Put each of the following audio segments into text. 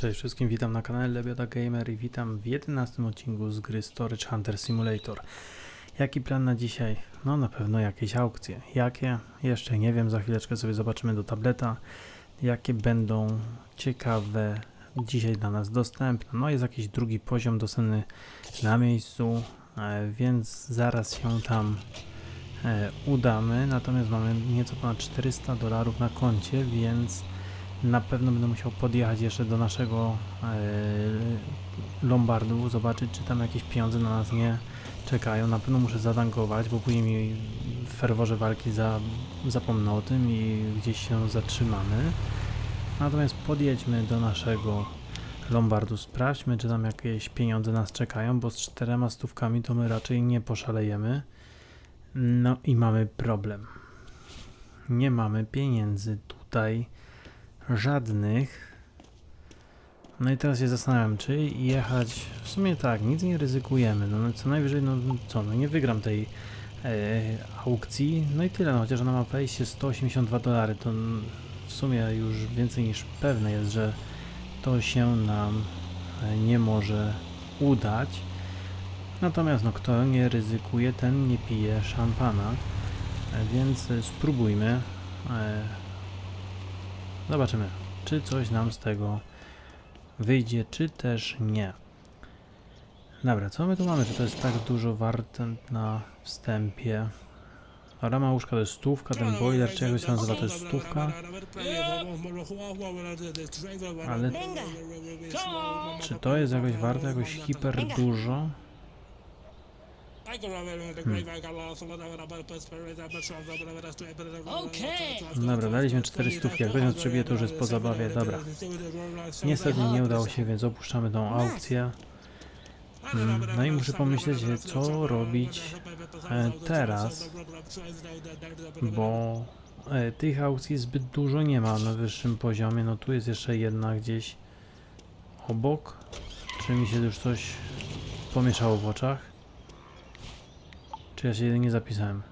Cześć wszystkim, witam na kanale Lebioda Gamer i witam w 11 odcinku z gry Storage Hunter Simulator. Jaki plan na dzisiaj? No na pewno jakieś aukcje. Jakie? Jeszcze nie wiem, za chwileczkę sobie zobaczymy do tableta, jakie będą ciekawe dzisiaj dla nas dostępne. No jest jakiś drugi poziom dostępny na miejscu, e, więc zaraz się tam e, udamy. Natomiast mamy nieco ponad 400 dolarów na koncie, więc na pewno będę musiał podjechać jeszcze do naszego e, Lombardu, zobaczyć czy tam jakieś pieniądze na nas nie czekają. Na pewno muszę zatankować, bo później mi w ferworze walki za, zapomnę o tym i gdzieś się zatrzymamy. Natomiast podjedźmy do naszego Lombardu, sprawdźmy czy tam jakieś pieniądze nas czekają, bo z czterema stówkami to my raczej nie poszalejemy. No i mamy problem. Nie mamy pieniędzy tutaj żadnych. No i teraz się zastanawiam, czy jechać. W sumie tak, nic nie ryzykujemy. No no co najwyżej, no co, no nie wygram tej e, aukcji. No i tyle, no chociaż ona ma wejście 182 dolary, to w sumie już więcej niż pewne jest, że to się nam e, nie może udać. Natomiast no kto nie ryzykuje, ten nie pije szampana. E, Więc e, spróbujmy. Zobaczymy, czy coś nam z tego wyjdzie, czy też nie. Dobra, co my tu mamy? Czy to jest tak dużo warte na wstępie? Rama łóżka to jest stówka, ten boiler, czy jak się nazywa, to jest stówka. Ale czy to jest jakoś warte, jakoś hiper dużo? Dobra, daliśmy 400, jak weźmiemy przebije, to już jest po zabawie, dobra. Niestety nie udało się, więc opuszczamy tą aukcję. Mm, No i muszę pomyśleć, co robić e, teraz, bo e, tych aukcji zbyt dużo nie ma na wyższym poziomie. No tu jest jeszcze jedna gdzieś obok. Czy mi się już coś pomieszało w oczach? Czy ja się nie zapisałem?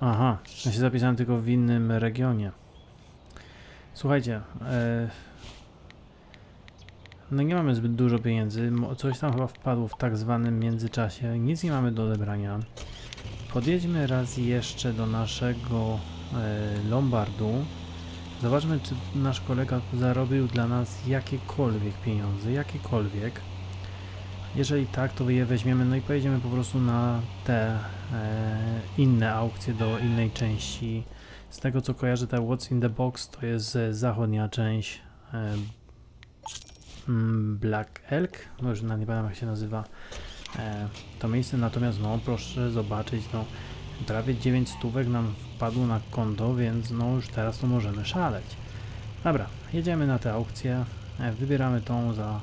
Aha, ja się zapisałem tylko w innym regionie. Słuchajcie, e, no nie mamy zbyt dużo pieniędzy. Coś tam chyba wpadło w tak zwanym międzyczasie. Nic nie mamy do odebrania. Podjedźmy raz jeszcze do naszego e, Lombardu. Zobaczmy, czy nasz kolega zarobił dla nas jakiekolwiek pieniądze, jakiekolwiek. Jeżeli tak, to je weźmiemy, no i pojedziemy po prostu na te e, inne aukcje do innej części. Z tego co kojarzę, ta What's in the Box to jest zachodnia część e, mm, Black Elk, no już na nie pamiętam jak się nazywa e, to miejsce, natomiast no proszę zobaczyć, no prawie 9 stówek nam wpadło na konto, więc no już teraz to możemy szaleć. Dobra, jedziemy na tę aukcję, wybieramy tą za,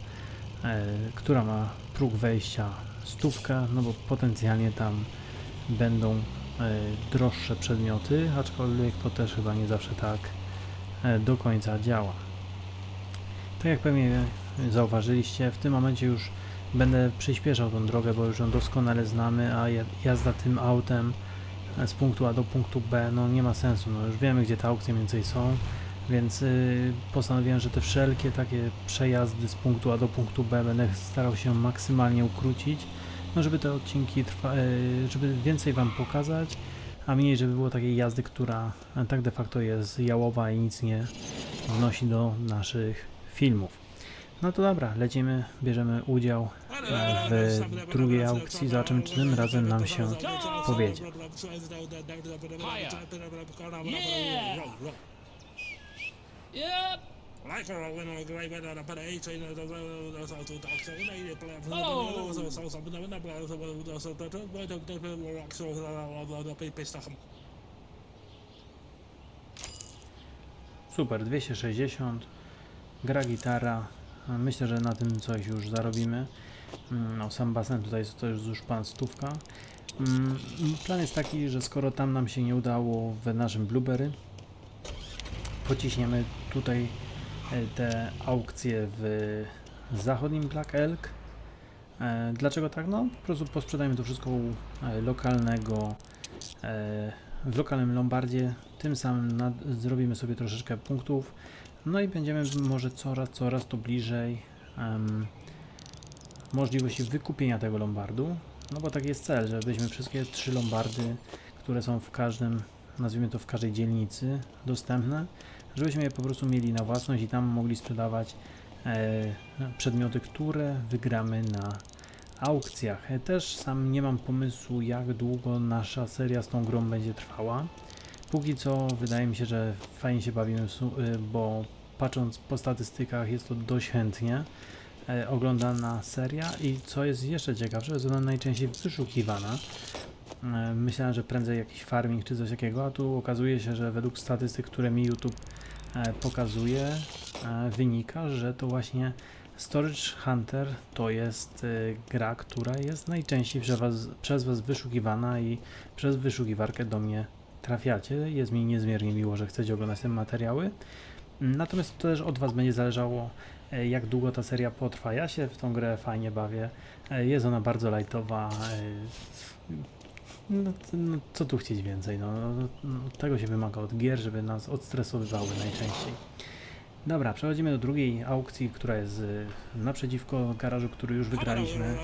która ma próg wejścia stówkę, no bo potencjalnie tam będą e, droższe przedmioty, aczkolwiek to też chyba nie zawsze tak e, do końca działa. Tak jak pewnie zauważyliście, w tym momencie już będę przyspieszał tą drogę, bo już ją doskonale znamy, a ja- jazda tym autem e, z punktu A do punktu B, no nie ma sensu, no już wiemy gdzie te aukcje więcej są, więc y, postanowiłem, że te wszelkie takie przejazdy z punktu A do punktu B będę starał się maksymalnie ukrócić, no żeby te odcinki trwa, y, żeby więcej Wam pokazać, a mniej, żeby było takiej jazdy, która e, tak de facto jest jałowa i nic nie wnosi do naszych filmów. No to dobra, lecimy, bierzemy udział e, w drugiej aukcji, zobaczymy czy tym razem nam się powiedzie. Yep. Super, 260, gra gitara, myślę, że na tym coś już zarobimy. Mm, No, sam basen tutaj to jest już pan stówka. Mm, Plan jest taki, że skoro tam nam się nie udało w naszym Blueberry, pociśniemy tutaj e, te aukcje w zachodnim Black Elk. E, Dlaczego tak? No, po prostu posprzedajmy to wszystko u e, lokalnego w lokalnym Lombardzie. Tym samym nad, zrobimy sobie troszeczkę punktów. No i będziemy może coraz, coraz to bliżej em, możliwości wykupienia tego Lombardu. No bo taki jest cel, żebyśmy wszystkie trzy Lombardy, które są w każdym, nazwijmy to w każdej dzielnicy dostępne, żebyśmy je po prostu mieli na własność i tam mogli sprzedawać e, przedmioty, które wygramy na aukcjach. E, Też sam nie mam pomysłu, jak długo nasza seria z tą grą będzie trwała. Póki co wydaje mi się, że fajnie się bawimy, y, bo patrząc po statystykach jest to dość chętnie e, oglądana seria i co jest jeszcze ciekawsze, jest ona najczęściej wyszukiwana. E, Myślałem, że prędzej jakiś farming czy coś takiego, a tu okazuje się, że według statystyk, które mi YouTube e, pokazuje, e, wynika, że to właśnie Storage Hunter to jest gra, która jest najczęściej przez was, przez was wyszukiwana i przez wyszukiwarkę do mnie trafiacie. Jest mi niezmiernie miło, że chcecie oglądać te materiały. Natomiast to też od Was będzie zależało, jak długo ta seria potrwa. Ja się w tą grę fajnie bawię. Jest ona bardzo lightowa. No, no, co tu chcieć więcej? No, no, no, tego się wymaga od gier, żeby nas odstresowywały najczęściej. Dobra, przechodzimy do drugiej aukcji, która jest e, naprzeciwko garażu, który już wygraliśmy. Mm,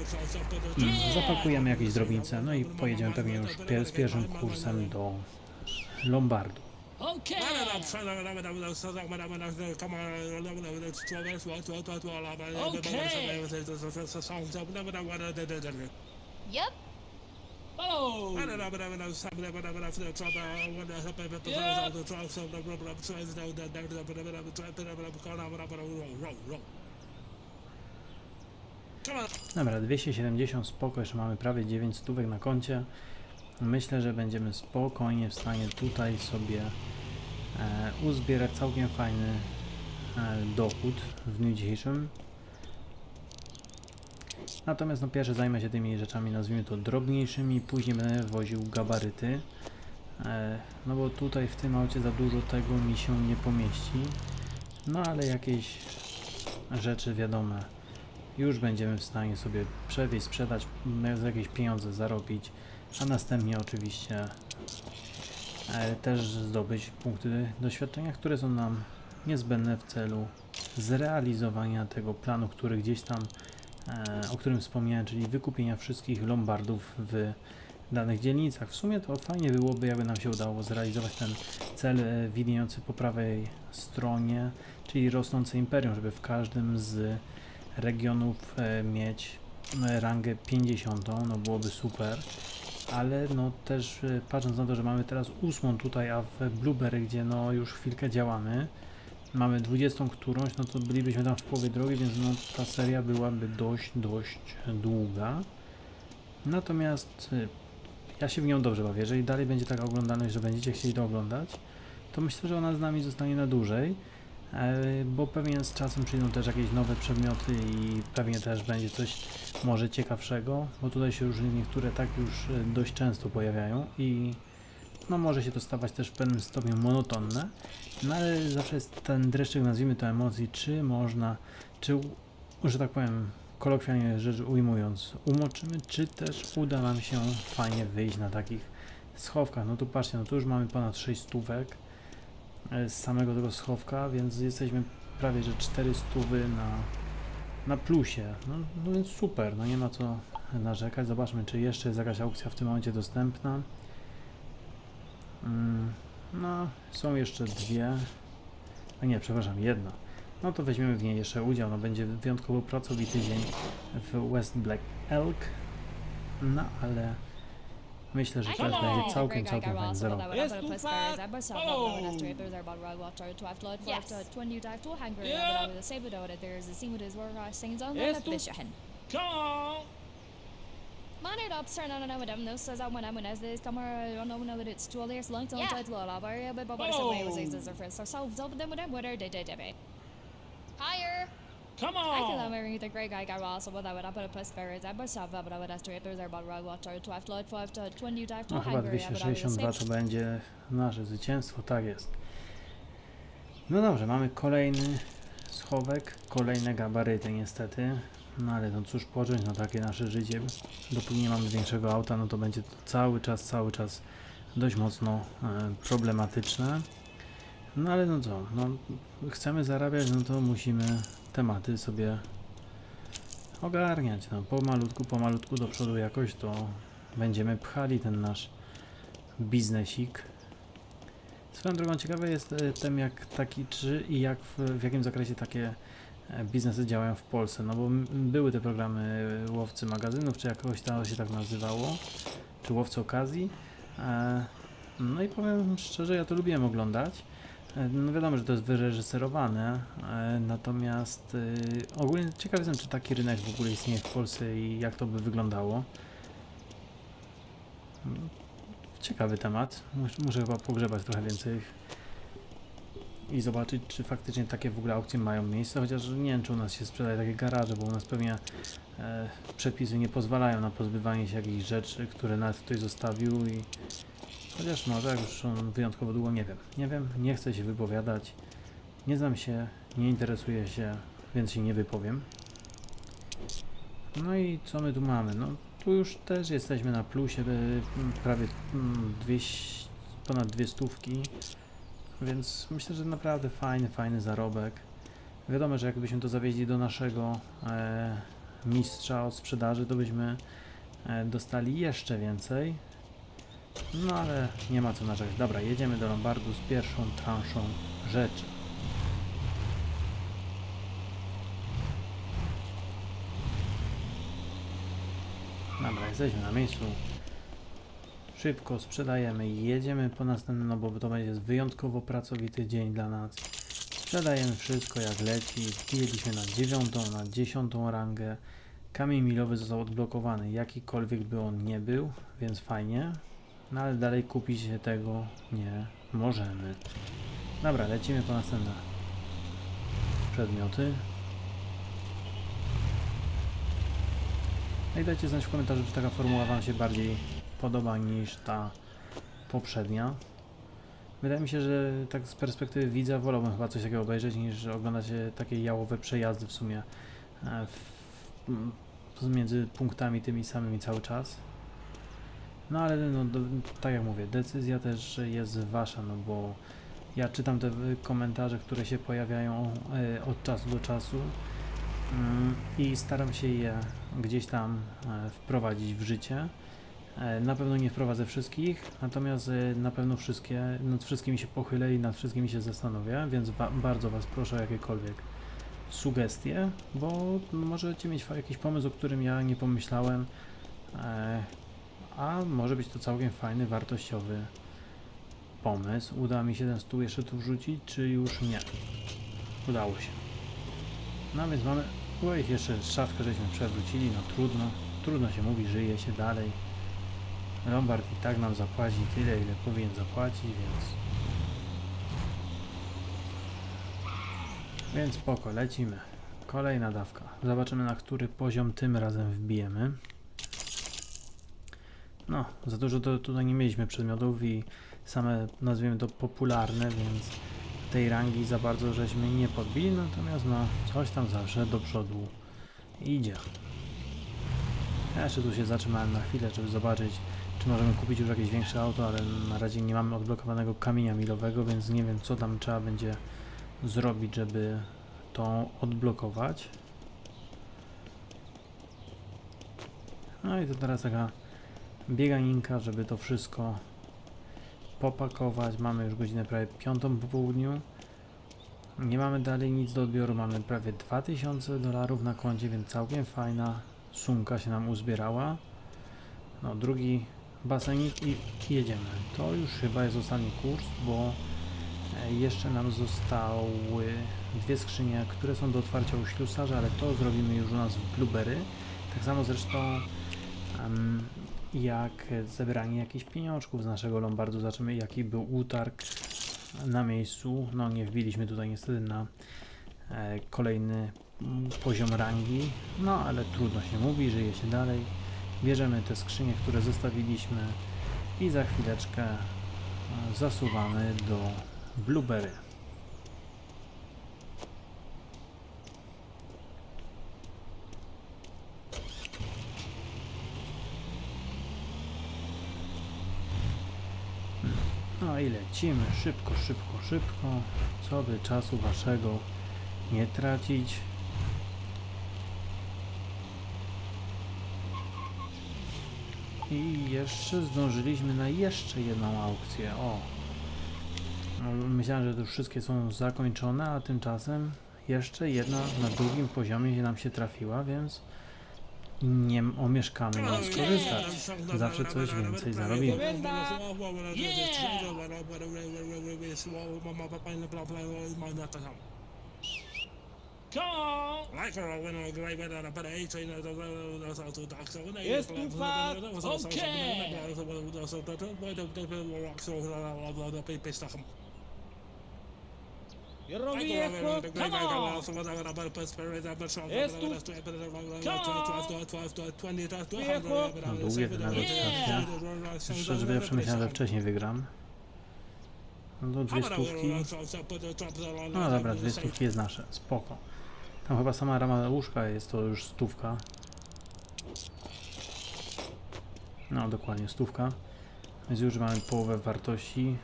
Zapakujemy jakieś drobnice, no i pojedziemy pewnie już pier z pierwszym kursem do Lombardu. Okay. Yep. Oh. On. Dobra, 270 spoko, jeszcze mamy prawie 9 stówek na koncie. Myślę, że będziemy spokojnie w stanie tutaj sobie e, uzbierać całkiem fajny e, dochód w dniu dzisiejszym. Natomiast no pierwsze zajmę się tymi rzeczami, nazwijmy to drobniejszymi, później będę woził gabaryty. E, no bo tutaj w tym aucie za dużo tego mi się nie pomieści. No ale jakieś rzeczy wiadome już będziemy w stanie sobie przewieźć, sprzedać, za jakieś pieniądze zarobić, a następnie oczywiście e, też zdobyć punkty doświadczenia, które są nam niezbędne w celu zrealizowania tego planu, który gdzieś tam, o którym wspomniałem, czyli wykupienia wszystkich lombardów w danych dzielnicach. W sumie to fajnie byłoby, jakby nam się udało zrealizować ten cel e, widniejący po prawej stronie, czyli rosnące imperium, żeby w każdym z regionów e, mieć e, rangę 50, no byłoby super, ale no też e, patrząc na to, że mamy teraz ósmą tutaj, a w Blueberry, gdzie no już chwilkę działamy, mamy 20 którąś, no to bylibyśmy tam w połowie drogi, więc no ta seria byłaby dość, dość długa. Natomiast e, ja się w nią dobrze bawię, jeżeli dalej będzie taka oglądalność, że będziecie chcieli to oglądać, to myślę, że ona z nami zostanie na dłużej. E, bo pewnie z czasem przyjdą też jakieś nowe przedmioty i pewnie też będzie coś może ciekawszego, bo tutaj się już niektóre tak już e, dość często pojawiają i no może się to stawać też w pewnym stopniu monotonne, no ale zawsze jest ten dreszczyk, nazwijmy to emocji, czy można, czy, że tak powiem, kolokwialnie rzecz ujmując, umoczymy, czy też uda nam się fajnie wyjść na takich schowkach. No tu patrzcie, no tu już mamy ponad 6 stówek, e, z samego tego schowka, więc jesteśmy prawie że 400 na, na plusie. No, no więc super, no nie ma co narzekać. Zobaczmy, czy jeszcze jest jakaś aukcja w tym momencie dostępna. Mm, no, są jeszcze dwie. A nie, przepraszam, jedna. No to weźmiemy w niej jeszcze udział. No będzie wyjątkowo pracowity dzień w West Black Elk. No ale myślę, że can będzie uh, całkiem, całkiem would Yes, have five. have scene with his war singing on Yes, the two- Bishahin. Come on. No that I don't know when it's too there's long to Yeah. tight lot of area but but so way was is for so so so them with them what are they did they Higher. Come I can on. remember the Greg Igar also what I would have put a place for Zabba Sabba but I would have to our bad road watcher to have flood for to when you dive to chyba but I would 262 save to będzie nasze zwycięstwo, tak jest. No dobrze, mamy kolejny schowek, kolejne gabaryty niestety. No ale no cóż począć, no takie nasze życie. Dopóki nie mamy większego auta, no to będzie to cały czas, cały czas dość mocno e, problematyczne. No ale no co, no, chcemy zarabiać, no to musimy tematy sobie ogarniać. No, pomalutku, pomalutku do przodu jakoś to będziemy pchali ten nasz biznesik. Swoją drogą ciekawe jest e, tem jak taki, czy i jak w, w jakim zakresie takie biznesy działają w Polsce, no bo były te programy łowcy magazynów, czy jakoś to się tak nazywało, czy łowcy okazji. E, no i powiem szczerze, ja to lubiłem oglądać. E, No wiadomo, że to jest wyreżyserowane, e, natomiast ogólnie ciekaw jestem, czy taki rynek w ogóle istnieje w Polsce i jak to by wyglądało. Mm, Ciekawy temat. Mus- Muszę chyba pogrzebać trochę więcej i zobaczyć, czy faktycznie takie w ogóle aukcje mają miejsce, chociaż nie wiem, czy u nas się sprzedaje takie garaże, bo u nas pewnie e, przepisy nie pozwalają na pozbywanie się jakichś rzeczy, które nawet ktoś zostawił i chociaż może, jak już wyjątkowo długo, nie wiem. Nie wiem, nie chcę się wypowiadać, nie znam się, nie interesuję się, więc się nie wypowiem. No i co my tu mamy? No tu już też jesteśmy na plusie, e, prawie mm, 200, ponad dwie stówki, więc myślę, że naprawdę fajny, fajny zarobek. Wiadomo, że jakbyśmy to zawieźli do naszego e, mistrza od sprzedaży, to byśmy e, dostali jeszcze więcej. No ale nie ma co narzekać. Dobra, jedziemy do Lombardu z pierwszą transzą rzeczy. Dobra, jesteśmy na miejscu. Szybko sprzedajemy i jedziemy po następny, no bo to będzie wyjątkowo pracowity dzień dla nas. Sprzedajemy wszystko jak leci. Wbijeliśmy na dziewiątą, na dziesiątą rangę. Kamień milowy został odblokowany, jakikolwiek by on nie był, więc fajnie. No ale dalej kupić się tego nie możemy. Dobra, lecimy po następne przedmioty. No i dajcie znać w komentarzu, czy taka formuła Wam się bardziej podoba niż ta poprzednia. Wydaje mi się, że tak z perspektywy widza wolałbym chyba coś takiego obejrzeć niż oglądać takie jałowe przejazdy w sumie e, w, między punktami tymi samymi cały czas. No ale no, do, tak jak mówię, decyzja też jest wasza, no bo ja czytam te y, komentarze, które się pojawiają e, od czasu do czasu mm, i staram się je gdzieś tam e, wprowadzić w życie. E, Na pewno nie wprowadzę wszystkich, natomiast e, na pewno wszystkie, nad wszystkimi się pochylę i nad wszystkimi się zastanowię, więc ba bardzo Was proszę o jakiekolwiek sugestie, bo możecie mieć jakiś pomysł, o którym ja nie pomyślałem, e, a może być to całkiem fajny, wartościowy pomysł. Uda mi się ten stół jeszcze tu wrzucić, czy już nie? Udało się. No więc mamy, oj, jeszcze szafkę żeśmy przewrócili, no trudno, trudno się mówi, żyje się dalej. Lombard i tak nam zapłaci tyle, ile powinien zapłacić, więc... Więc spoko, lecimy. Kolejna dawka. Zobaczymy na który poziom tym razem wbijemy. No, za dużo to tutaj nie mieliśmy przedmiotów i same, nazwijmy to popularne, więc tej rangi za bardzo żeśmy nie podbili, natomiast no, coś tam zawsze do przodu idzie. Ja jeszcze tu się zatrzymałem na chwilę, żeby zobaczyć, czy możemy kupić już jakieś większe auto, ale na razie nie mamy odblokowanego kamienia milowego, więc nie wiem, co tam trzeba będzie zrobić, żeby to odblokować. No i to teraz taka bieganinka, żeby to wszystko popakować. Mamy już godzinę prawie piątą po południu. Nie mamy dalej nic do odbioru. Mamy prawie 2000 dolarów na koncie, więc całkiem fajna sumka się nam uzbierała. No, drugi basenik i jedziemy. To już chyba jest ostatni kurs, bo e, jeszcze nam zostały dwie skrzynie, które są do otwarcia u ślusarza, ale to zrobimy już u nas w Blueberry. Tak samo zresztą em, jak zebranie jakichś pieniążków z naszego lombardu. Zobaczymy jaki był utarg na miejscu. No nie wbiliśmy tutaj niestety na e, kolejny poziom rangi, no ale trudno się mówi, żyje się dalej. Bierzemy te skrzynie, które zostawiliśmy i za chwileczkę e, zasuwamy do Blueberry. No i lecimy szybko, szybko, szybko, co by czasu waszego nie tracić. I jeszcze zdążyliśmy na jeszcze jedną aukcję. O! No, Myślałem, że to już wszystkie są zakończone, a tymczasem jeszcze jedna na drugim poziomie się nam się trafiła, więc nie omieszkamy nią skorzystać. Zawsze coś więcej zarobimy. Come on! Jest tu. No długie te negocjacje. Szczerze ja przemyślałem, że wcześniej wygram. No do dwie stówki. No dobra, dwie stówki jest nasze. Spoko. Tam chyba sama rama łóżka jest to już stówka. No dokładnie stówka. Więc już mamy połowę wartości.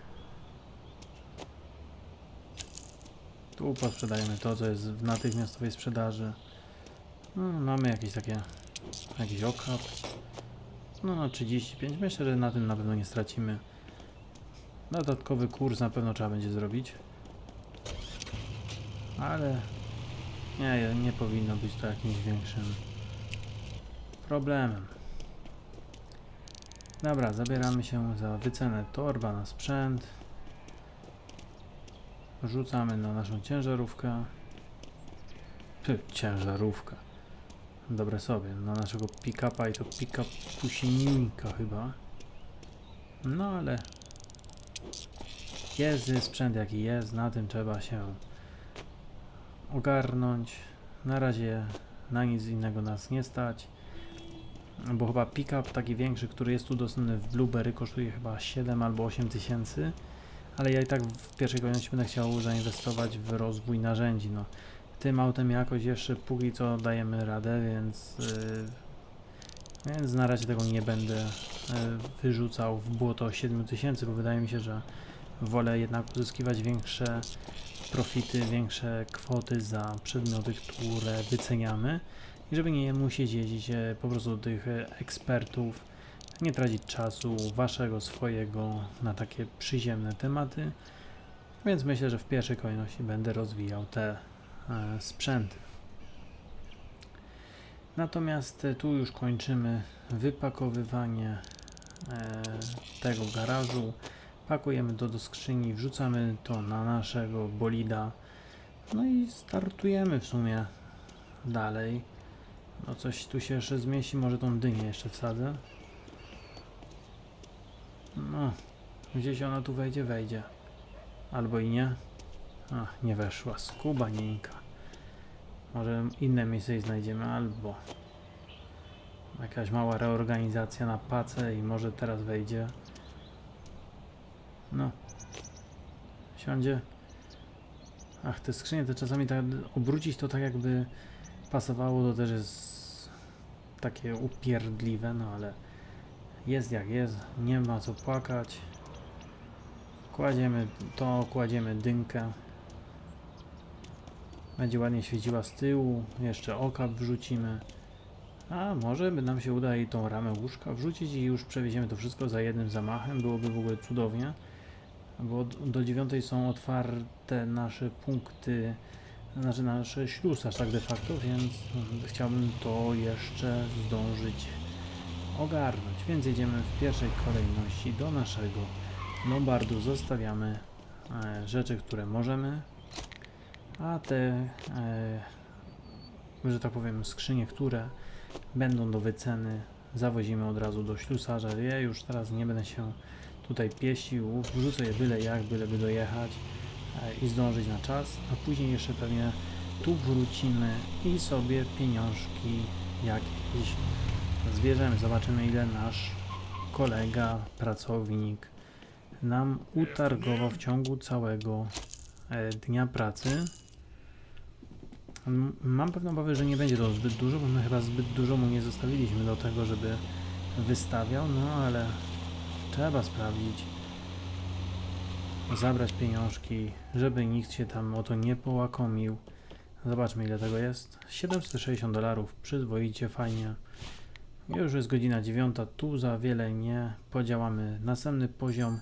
Tu posprzedajemy to, co jest w natychmiastowej sprzedaży. No, mamy jakieś takie, jakiś okap. No, no 35. Myślę, że na tym na pewno nie stracimy. Dodatkowy kurs na pewno trzeba będzie zrobić. Ale nie, nie powinno być to jakimś większym problemem. Dobra, zabieramy się za wycenę torba na sprzęt. Rzucamy na naszą ciężarówkę. Ty, ciężarówkę. Dobre sobie, na naszego pick-upa i to pick-up chyba. No ale jest sprzęt jaki jest, na tym trzeba się ogarnąć. Na razie na nic innego nas nie stać. Bo chyba pick-up taki większy, który jest tu dostępny w Blueberry kosztuje chyba 7 albo 8 tysięcy. Ale ja i tak w pierwszej kolejności będę chciał zainwestować w rozwój narzędzi. No, tym autem jakoś jeszcze póki co dajemy radę, więc, yy, więc na razie tego nie będę yy, wyrzucał w błoto 7000, bo wydaje mi się, że wolę jednak uzyskiwać większe profity, większe kwoty za przedmioty, które wyceniamy i żeby nie musieć jeździć po prostu do tych ekspertów, nie tracić czasu waszego, swojego na takie przyziemne tematy. Więc myślę, że w pierwszej kolejności będę rozwijał te e, sprzęty. Natomiast e, tu już kończymy wypakowywanie e, tego garażu. Pakujemy to do skrzyni, wrzucamy to na naszego bolida. No i startujemy w sumie dalej. No coś tu się jeszcze zmieści, może tą dynię jeszcze wsadzę. No, gdzieś ona tu wejdzie, wejdzie. Albo i nie. Ach, nie weszła. Skubanieńka. Może inne miejsce znajdziemy, albo jakaś mała reorganizacja na pacę i może teraz wejdzie. No. Siądzie. Ach, te skrzynie to czasami tak obrócić to tak jakby pasowało, to też jest takie upierdliwe, no ale jest jak jest, nie ma co płakać. Kładziemy to, kładziemy dynkę. Będzie ładnie świeciła z tyłu, jeszcze okap wrzucimy. A może by nam się uda i tą ramę łóżka wrzucić i już przewieziemy to wszystko za jednym zamachem, byłoby w ogóle cudownie. Bo do dziewiątej są otwarte nasze punkty, znaczy nasze ślusarz tak de facto, więc chciałbym to jeszcze zdążyć ogarnąć. Więc jedziemy w pierwszej kolejności do naszego Lombardu. Zostawiamy e, rzeczy, które możemy, a te, e, że tak powiem, skrzynie, które będą do wyceny, zawozimy od razu do ślusarza. Ja już teraz nie będę się tutaj pieścił, wrzucę je byle jak, byleby dojechać e, i zdążyć na czas, a później jeszcze pewnie tu wrócimy i sobie pieniążki jakieś zbierzemy. Zobaczymy ile nasz kolega, pracownik nam utargował w ciągu całego e, dnia pracy. Mam pewną obawę, że nie będzie to zbyt dużo, bo my chyba zbyt dużo mu nie zostawiliśmy do tego, żeby wystawiał, no ale trzeba sprawdzić. zabrać pieniążki, żeby nikt się tam o to nie połakomił. Zobaczmy ile tego jest. 760 dolarów, przyzwoicie, fajnie. Już jest godzina dziewiąta, tu za wiele nie podziałamy. Następny poziom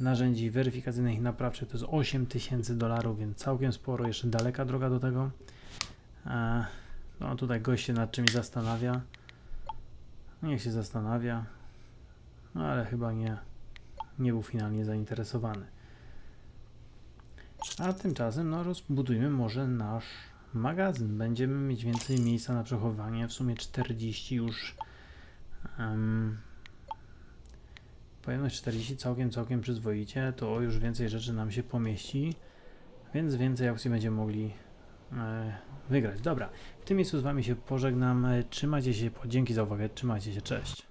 narzędzi weryfikacyjnych i naprawczych to jest 8000 dolarów, więc całkiem sporo, jeszcze daleka droga do tego. E, no tutaj gość się nad czymś zastanawia. Niech się zastanawia, ale chyba nie, nie był finalnie zainteresowany. A tymczasem no, rozbudujmy może nasz magazyn. Będziemy mieć więcej miejsca na przechowywanie. W sumie 40 już. Um, pojemność 40 całkiem, całkiem przyzwoicie. To już więcej rzeczy nam się pomieści. Więc więcej aukcji będziemy mogli e, wygrać. Dobra, w tym miejscu z Wami się pożegnam. Trzymajcie się, dzięki za uwagę, trzymajcie się, cześć.